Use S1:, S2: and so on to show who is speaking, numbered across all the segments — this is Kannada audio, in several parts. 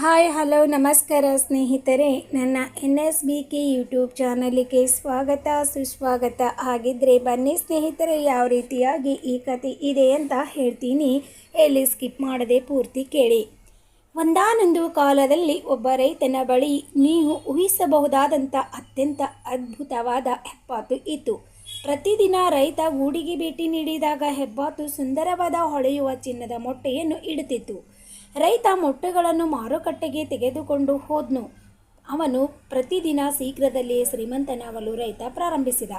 S1: ಹಾಯ್, ಹಲೋ, ನಮಸ್ಕಾರ ಸ್ನೇಹಿತರೆ. ನನ್ನ N S B K YouTube ಚಾನಲಿಗೆ ಸ್ವಾಗತ, ಸುಸ್ವಾಗತ. ಆಗಿದ್ದರೆ ಬನ್ನಿ ಸ್ನೇಹಿತರೆ, ಯಾವ ರೀತಿಯಾಗಿ ಈ ಕತೆ ಇದೆ ಅಂತ ಹೇಳ್ತೀನಿ. ಎಲ್ಲಿ ಸ್ಕಿಪ್ ಮಾಡದೆ ಪೂರ್ತಿ ಕೇಳಿ. ಒಂದಾನೊಂದು ಕಾಲದಲ್ಲಿ ಒಬ್ಬ ರೈತನ ಬಳಿ ನೀವು ಊಹಿಸಬಹುದಾದಂಥ ಅತ್ಯಂತ ಅದ್ಭುತವಾದ ಹೆಬ್ಬಾತು ಇತ್ತು. ಪ್ರತಿದಿನ ರೈತ ಗೂಡಿಗೆ ಭೇಟಿ ನೀಡಿದಾಗ ಹೆಬ್ಬಾತು ಸುಂದರವಾದ ಹೊಳೆಯುವ ಚಿನ್ನದ ಮೊಟ್ಟೆಯನ್ನು ಇಡುತ್ತಿತ್ತು. ರೈತ ಮೊಟ್ಟೆಗಳನ್ನು ಮಾರುಕಟ್ಟೆಗೆ ತೆಗೆದುಕೊಂಡು ಹೋದ್ನು. ಅವನು ಪ್ರತಿದಿನ ಶೀಘ್ರದಲ್ಲಿಯೇ ಶ್ರೀಮಂತನಾಗಲು ರೈತ ಪ್ರಾರಂಭಿಸಿದ.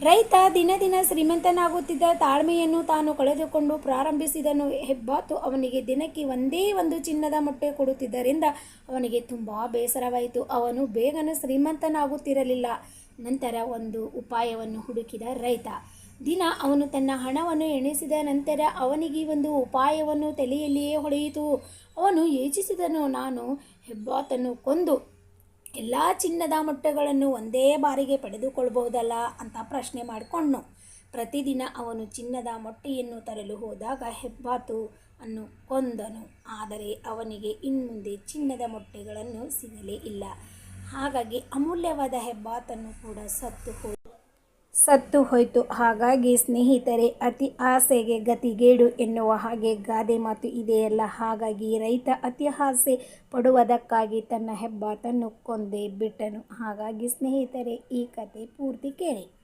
S1: ರೈತ ದಿನ ದಿನ ಶ್ರೀಮಂತನಾಗುತ್ತಿದ್ದ ತಾಳ್ಮೆಯನ್ನು ತಾನು ಕಳೆದುಕೊಂಡು ಪ್ರಾರಂಭಿಸಿದನು ಹೆಬ್ಬಾತು ಅವನಿಗೆ ದಿನಕ್ಕೆ ಒಂದೇ ಒಂದು ಚಿನ್ನದ ಮೊಟ್ಟೆ ಕೊಡುತ್ತಿದ್ದರಿಂದ ಅವನಿಗೆ ತುಂಬ ಬೇಸರವಾಯಿತು. ಅವನು ಬೇಗನೆ ಶ್ರೀಮಂತನಾಗುತ್ತಿರಲಿಲ್ಲ. ನಂತರ ಒಂದು ಉಪಾಯವನ್ನು ಹುಡುಕಿದ ರೈತ. ದಿನ ಅವನು ತನ್ನ ಹಣವನ್ನು ಎಣಿಸಿದ ನಂತರ ಅವನಿಗೆ ಒಂದು ಉಪಾಯವನ್ನು ತಲೆಯಲ್ಲಿಯೇ ಹೊಳೆಯಿತು. ಅವನು ಯೋಚಿಸಿದನು, ನಾನು ಹೆಬ್ಬಾತನ್ನು ಕೊಂದು ಎಲ್ಲ ಚಿನ್ನದ ಮೊಟ್ಟೆಗಳನ್ನು ಒಂದೇ ಬಾರಿಗೆ ಪಡೆದುಕೊಳ್ಳಬಹುದಲ್ಲ? ಅಂತ ಪ್ರಶ್ನೆ ಮಾಡಿಕೊಂಡು ಪ್ರತಿದಿನ ಅವನು ಚಿನ್ನದ ಮೊಟ್ಟೆಯನ್ನು ತರಲು ಹೋದಾಗ ಹೆಬ್ಬಾತು ಅನ್ನು ಕೊಂದನು. ಆದರೆ ಅವನಿಗೆ ಇನ್ಮುಂದೆ ಚಿನ್ನದ ಮೊಟ್ಟೆಗಳನ್ನು ಸಿಗಲೇ ಇಲ್ಲ. ಹಾಗಾಗಿ ಅಮೂಲ್ಯವಾದ ಹೆಬ್ಬಾತನ್ನು ಕೂಡ ಸತ್ತು ಸತ್ತು ಹೋಯಿತು. ಹಾಗಾಗಿ ಸ್ನೇಹಿತರೆ, ಅತಿ ಆಸೆಗೆ ಗತಿಗೇಡು ಎನ್ನುವ ಹಾಗೆ ಗಾದೆ ಮಾತು ಇದೆಯಲ್ಲ. ಹಾಗಾಗಿ ರೈತ ಅತಿ ಆಸೆ ಪಡುವುದಕ್ಕಾಗಿ ತನ್ನ ಹೆಬ್ಬಾತನ್ನು ಕೊಂದೇ ಬಿಟ್ಟನು. ಹಾಗಾಗಿ ಸ್ನೇಹಿತರೆ, ಈ ಕತೆ ಪೂರ್ತಿ ಕೇಳಿ.